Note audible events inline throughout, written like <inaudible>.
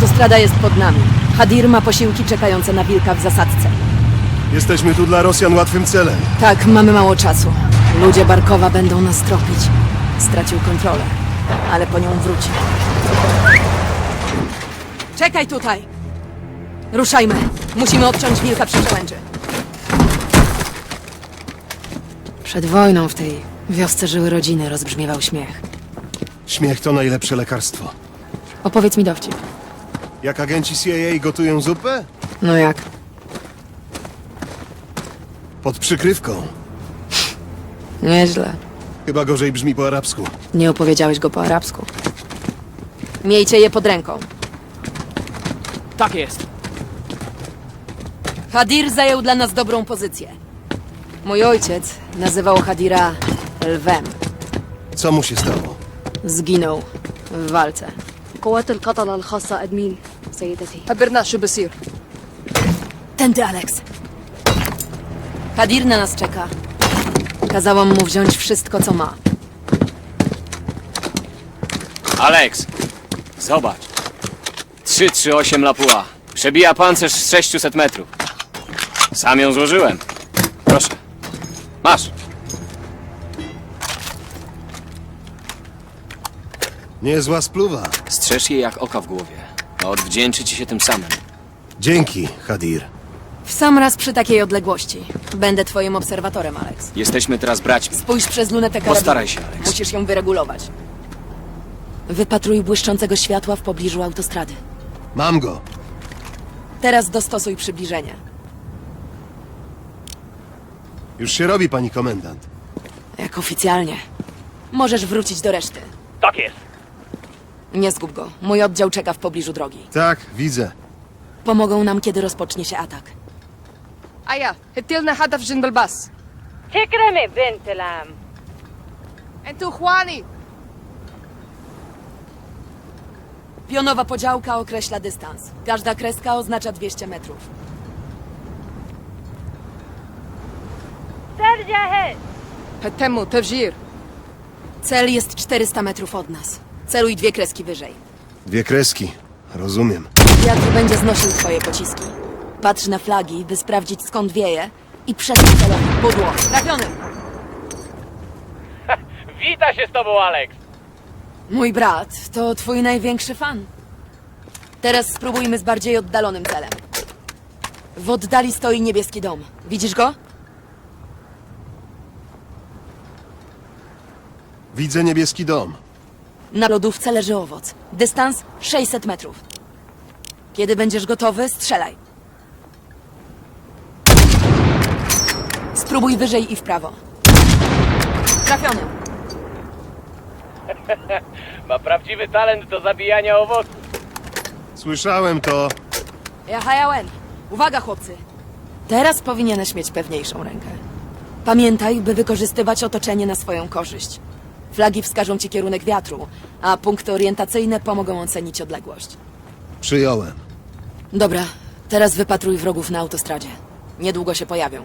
Autostrada jest pod nami. Hadir ma posiłki czekające na wilka w zasadzce. Jesteśmy tu dla Rosjan łatwym celem. Tak, mamy mało czasu. Ludzie Barkowa będą nas tropić. Stracił kontrolę, ale po nią wróci. Czekaj tutaj! Ruszajmy. Musimy odciąć wilka przy przełęczy. Przed wojną w tej wiosce żyły rodziny, rozbrzmiewał śmiech. Śmiech to najlepsze lekarstwo. Opowiedz mi dowcip. Jak agenci CIA gotują zupę? No jak? Pod przykrywką. Nieźle. Chyba gorzej brzmi po arabsku. Nie opowiedziałeś go po arabsku. Miejcie je pod ręką. Tak jest. Hadir zajął dla nas dobrą pozycję. Mój ojciec nazywał Hadira lwem. Co mu się stało? Zginął w walce. قوات القتلة الخاصة أدمين سيدتي خبرنا شو بصير Tędy, Alex. Hadir na nas czeka. Kazałam mu wziąć wszystko, co ma. Alex, zobacz. 338 Lapua. Przebija pancerz z 600 metrów. Sam ją złożyłem. Proszę. Masz. Niezła spluwa. Strzeż jej jak oka w głowie. A odwdzięczy ci się tym samym. Dzięki, Hadir. W sam raz przy takiej odległości. Będę twoim obserwatorem, Alex. Jesteśmy teraz braćmi. Spójrz przez lunetę karabinu. Postaraj się, Alex. Musisz ją wyregulować. Wypatruj błyszczącego światła w pobliżu autostrady. Mam go. Teraz dostosuj przybliżenie. Już się robi, pani komendant. Jak oficjalnie. Możesz wrócić do reszty. Tak jest. Nie zgub go. Mój oddział czeka w pobliżu drogi. Tak, widzę. Pomogą nam, kiedy rozpocznie się atak. أيا هتلنا هدف جنب الباص تكرمي بنت العم انتوا اخواني Pionowa podziałka określa dystans. Każda kreska oznacza 200 metrów. سر جاهز هتموا تفجير Cel jest 400 metrów od nas. Celuj dwie kreski wyżej. Dwie kreski. Rozumiem. Wiatr będzie znosił twoje pociski. Patrz na flagi, by sprawdzić skąd wieje i przesuń celownik. Pudło. Trafiony! Wita się z tobą, Alex. Mój brat to twój największy fan. Teraz spróbujmy z bardziej oddalonym celem. W oddali stoi niebieski dom. Widzisz go? Widzę niebieski dom. Na lodówce leży owoc. Dystans 600 metrów. Kiedy będziesz gotowy, strzelaj. Spróbuj wyżej i w prawo. Trafiony. <laughs> Ma prawdziwy talent do zabijania owoców. Słyszałem to. Jahajawen. Uwaga, chłopcy. Teraz powinieneś mieć pewniejszą rękę. Pamiętaj, by wykorzystywać otoczenie na swoją korzyść. Flagi wskażą ci kierunek wiatru, a punkty orientacyjne pomogą ocenić odległość. Przyjąłem. Dobra, teraz wypatruj wrogów na autostradzie. Niedługo się pojawią.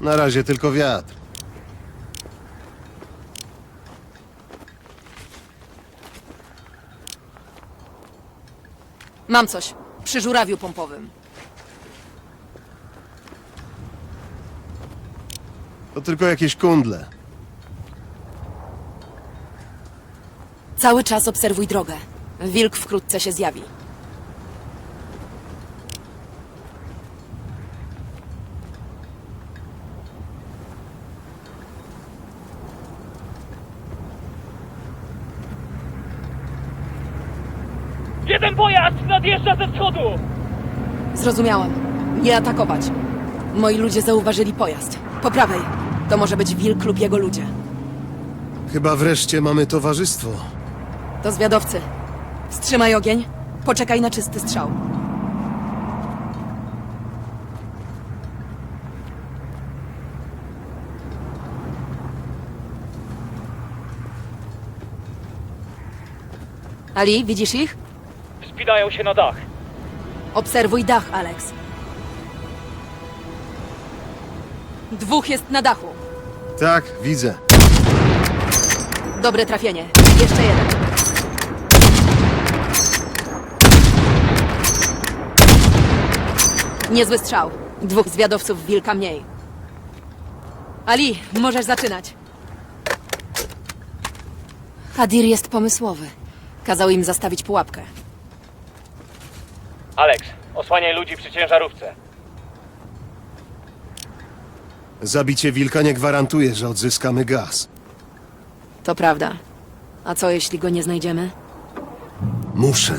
Na razie tylko wiatr. Mam coś. Przy żurawiu pompowym. To tylko jakieś kundle. Cały czas obserwuj drogę. Wilk wkrótce się zjawi. Jeden pojazd nadjeżdża ze wschodu! Zrozumiałam. Nie atakować. Moi ludzie zauważyli pojazd. Po prawej. To może być wilk lub jego ludzie. Chyba wreszcie mamy towarzystwo. To zwiadowcy. Wstrzymaj ogień. Poczekaj na czysty strzał. Ali, widzisz ich? Wspinają się na dach. Obserwuj dach, Alex. Dwóch jest na dachu. Tak, widzę. Dobre trafienie. Jeszcze jeden. Niezły strzał. Dwóch zwiadowców wilka mniej. Ali, możesz zaczynać. Hadir jest pomysłowy. Kazał im zastawić pułapkę. Alex, osłaniaj ludzi przy ciężarówce. Zabicie wilka nie gwarantuje, że odzyskamy gaz. To prawda. A co jeśli go nie znajdziemy? Muszę.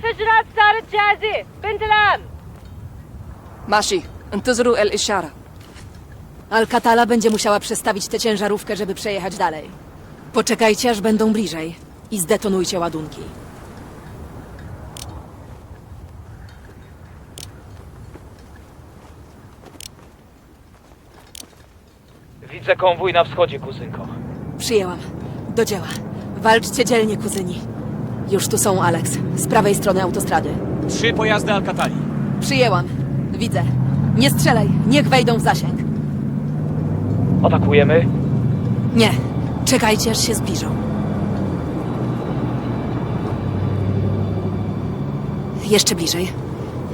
المتفجرات صارت جاهزة بنت العم ماشي انتظروا الإشارة Alcatala będzie musiała przestawić tę ciężarówkę, żeby przejechać dalej. Poczekajcie, aż będą bliżej i zdetonujcie ładunki. Widzę konwój na wschodzie, kuzynko. Przyjęłam. Do dzieła. Walczcie dzielnie, kuzyni. Już tu są, Alex. Z prawej strony autostrady. Trzy pojazdy Alcatali. Przyjęłam. Widzę. Nie strzelaj. Niech wejdą w zasięg. Atakujemy? Nie. Czekajcie, aż się zbliżą. Jeszcze bliżej.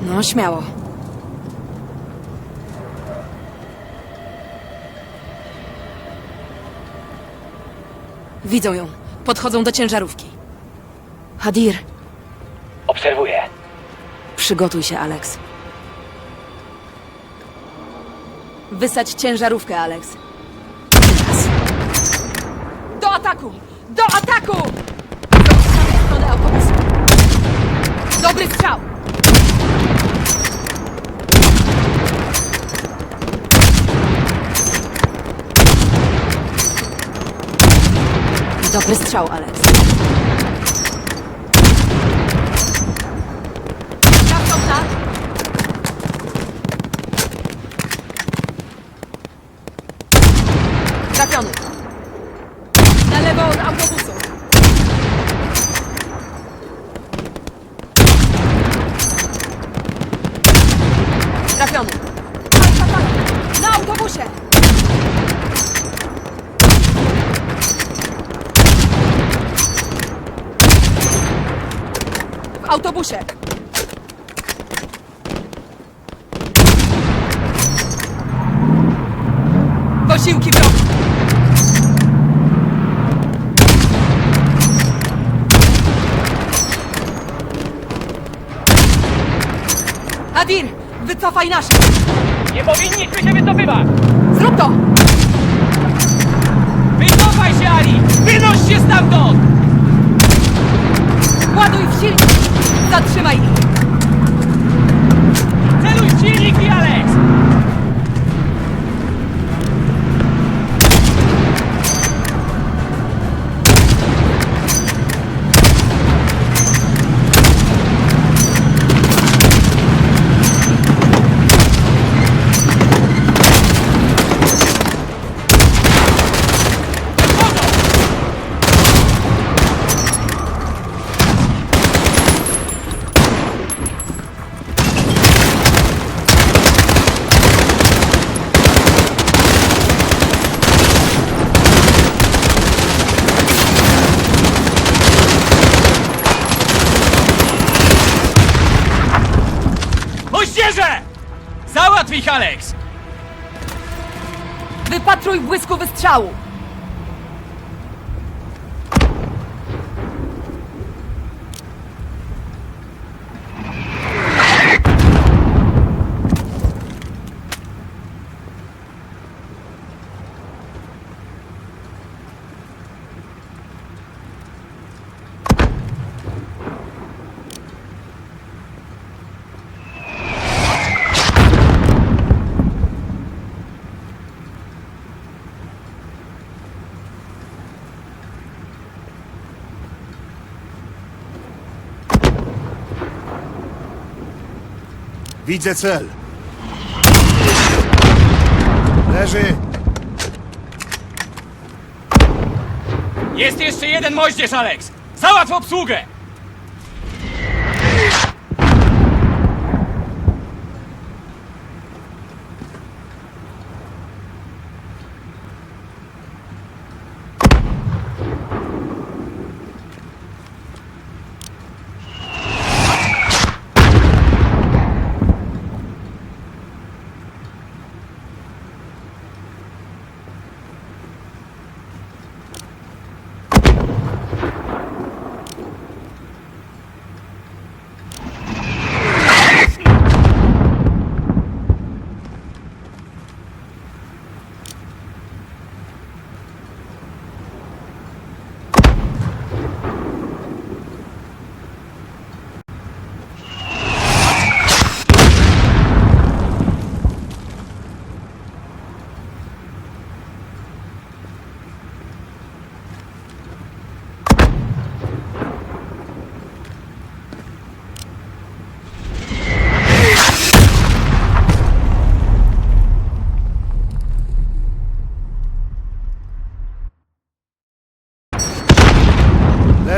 No, śmiało. Widzą ją. Podchodzą do ciężarówki. Hadir, Obserwuję. przygotuj się, Alex. Wysadź ciężarówkę, Alex. Teraz. Do ataku! Do ataku! W stronę autobusu. Dobry strzał! Dobry strzał, Alex. Krawcowca! Trafiony. Na lewo od autobusu. Trafiony. Alcatala. Na autobusie. W autobusie. Posiłki wrogu. Adir, wycofaj nasze! Nie powinniśmy się wycofywać! Zrób to! Wycofaj się, Ali! Wynoś się stamtąd! Ładuj w silnik! Zatrzymaj ich! Celuj silniki, Alex! Tchau! Widzę cel. Leży. Jest jeszcze jeden moździerz, Alex! Załatw obsługę!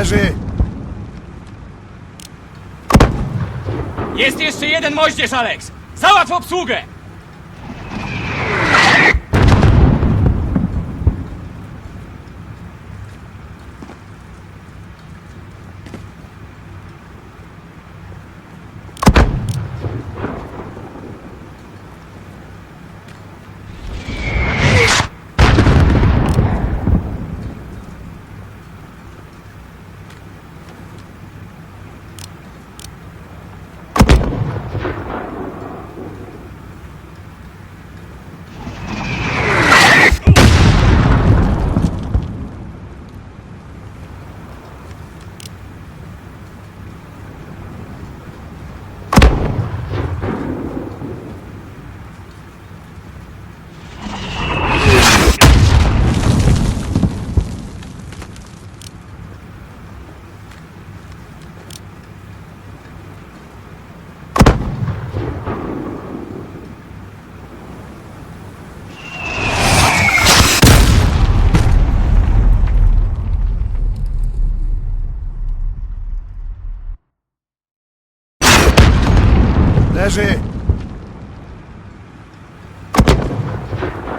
Leży. Jest jeszcze jeden moździerz, Alex! Załatw obsługę! Leży.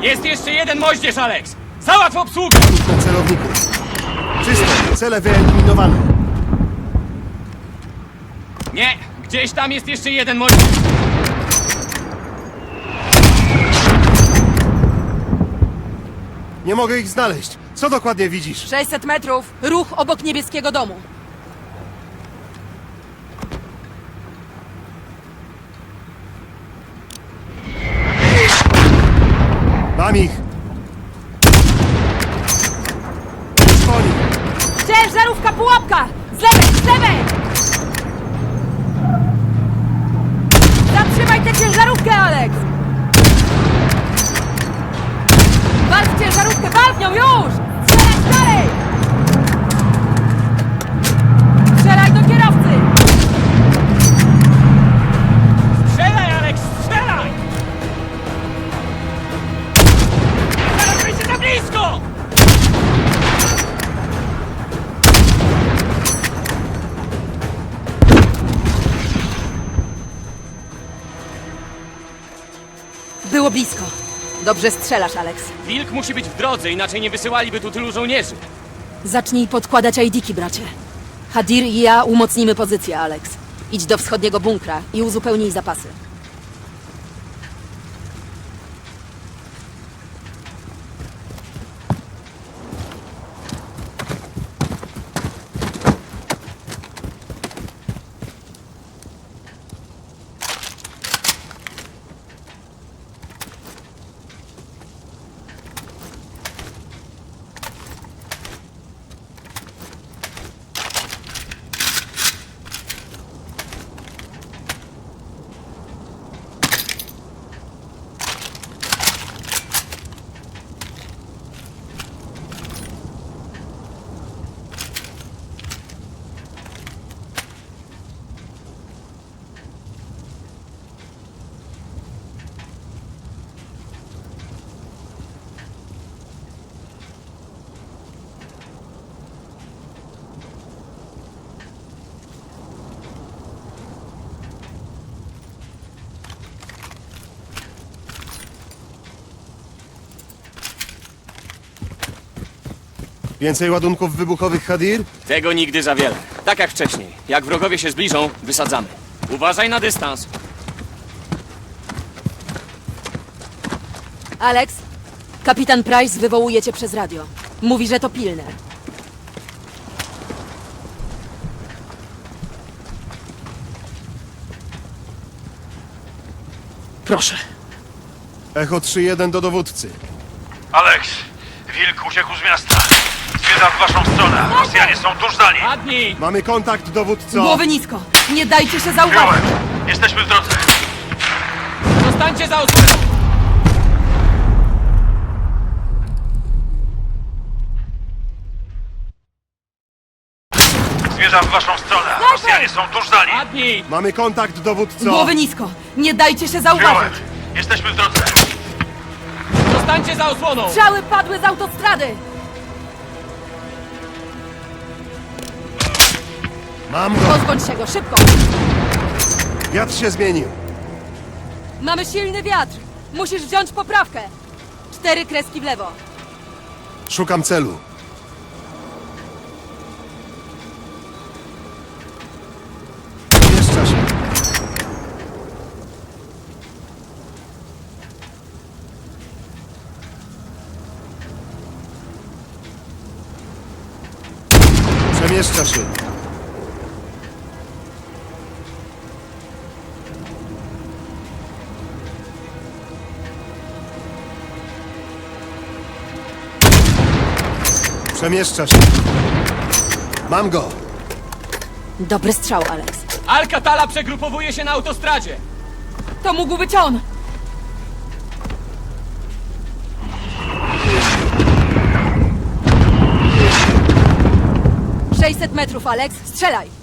Jest jeszcze jeden moździerz, Alex! Załatw obsługę! Na celowniku. Czysto. Cele wyeliminowane. Nie, gdzieś tam jest jeszcze jeden moździerz. Nie mogę ich znaleźć. Co dokładnie widzisz? 600 metrów, ruch obok niebieskiego domu. Mam ich. Nich. Ciężarówka pułapka! Z lewej, z lewej! Zatrzymaj tę ciężarówkę, Alex! Wal w ciężarówkę, wal w nią już! Było blisko. Dobrze strzelasz, Alex. Wilk musi być w drodze, inaczej nie wysyłaliby tu tylu żołnierzy. Zacznij podkładać ID-ki, bracie. Hadir i ja umocnimy pozycję, Alex. Idź do wschodniego bunkra i uzupełnij zapasy. Więcej ładunków wybuchowych Hadir? Tego nigdy za wiele. Tak jak wcześniej. Jak wrogowie się zbliżą, wysadzamy. Uważaj na dystans. Alex, kapitan Price wywołuje cię przez radio. Mówi, że to pilne. Proszę. Echo 3-1 do dowódcy. Alex, wilk uciekł z miasta. Zmierzam w waszą stronę. Rosjanie są tuż za nim. Padnij! Mamy kontakt, dowódco! Głowy nisko! Nie dajcie się zauważyć! Jesteśmy w drodze. Zostańcie za osłoną! Zmierzam w waszą stronę. Rosjanie są tuż za nim. Padnij! Mamy kontakt, dowódco! Głowy nisko! Nie dajcie się Przyjąłem. zauważyć! Jesteśmy w drodze. Zostańcie za osłoną! Strzały padły z autostrady! Mam go! Pozbądź się go, szybko! Wiatr się zmienił. Mamy silny wiatr! Musisz wziąć poprawkę! Cztery kreski w lewo. Szukam celu. Jeszcze się. Przemieszcza się. Przemieszcza się. Mam go. Dobry strzał, Alex. Alcatala przegrupowuje się na autostradzie! To mógł być on! Sześćset metrów, Alex. Strzelaj!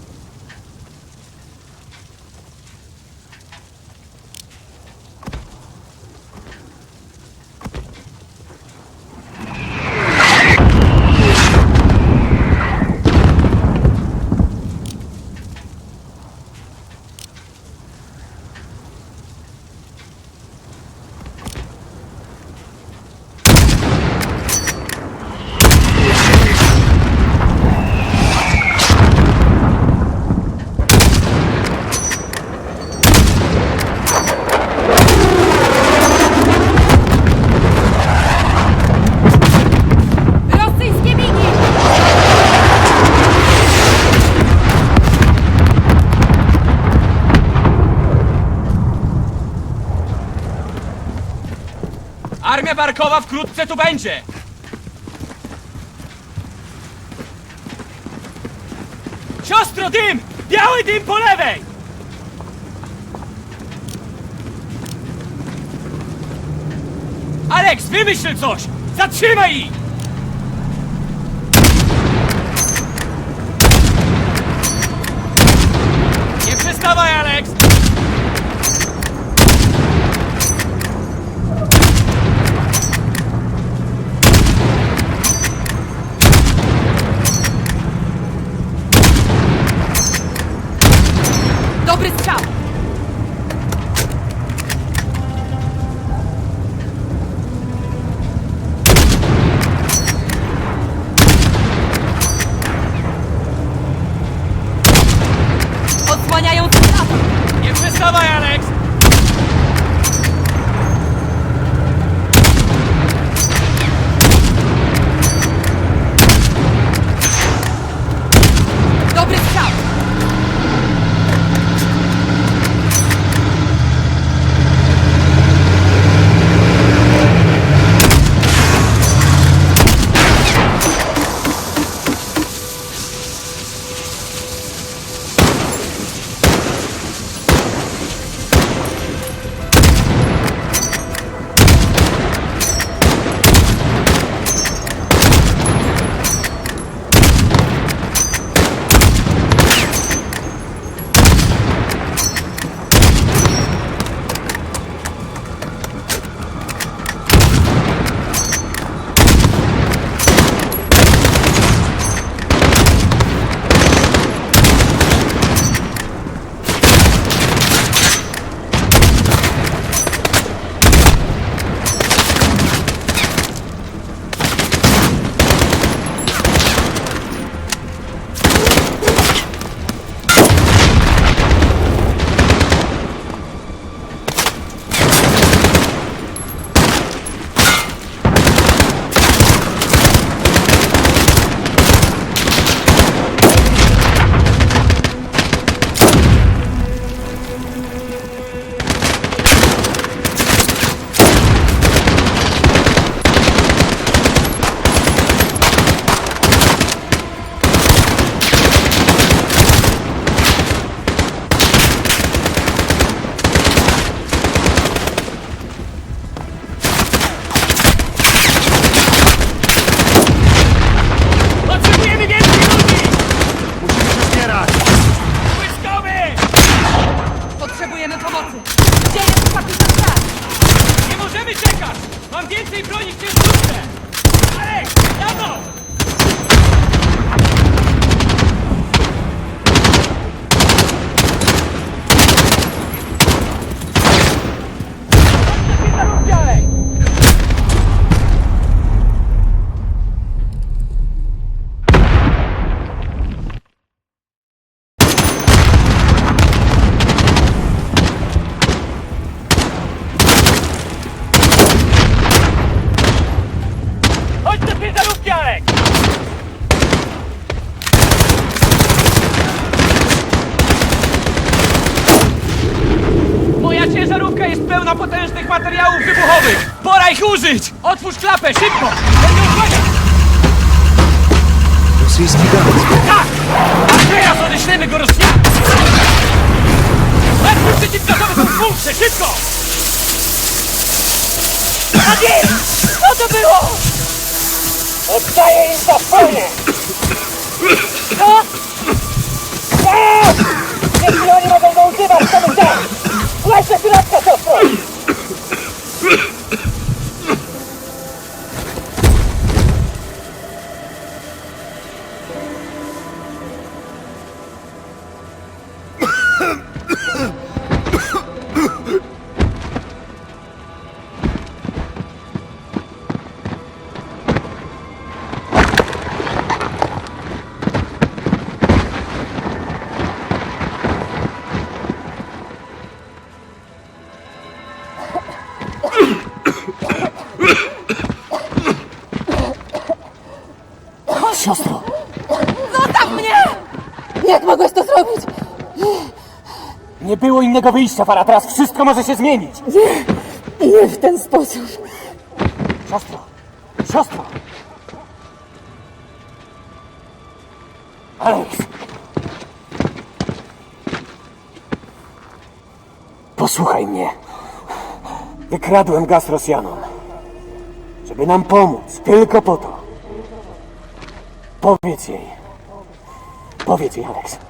Armia Barkowa wkrótce tu będzie! Siostro, dym! Biały dym po lewej! Alex, wymyśl coś! Zatrzymaj ich! Nie przestawaj, Otwórz klapę, szybko! Będę uwaga! Rosyjski gaz. Tak! A teraz odeślemy go Rosjan! Otwórz przeciwgazowy w punkcie, szybko! Co to było? Oddaję im za swoje! Mogłeś to zrobić? Nie było innego wyjścia, Fara. Teraz wszystko może się zmienić. Nie w ten sposób. Siostro! Siostro! Alex! Posłuchaj mnie. Wykradłem gaz Rosjanom. Żeby nam pomóc. Tylko po to. Powiedz jej. Powiedz jej, Alex.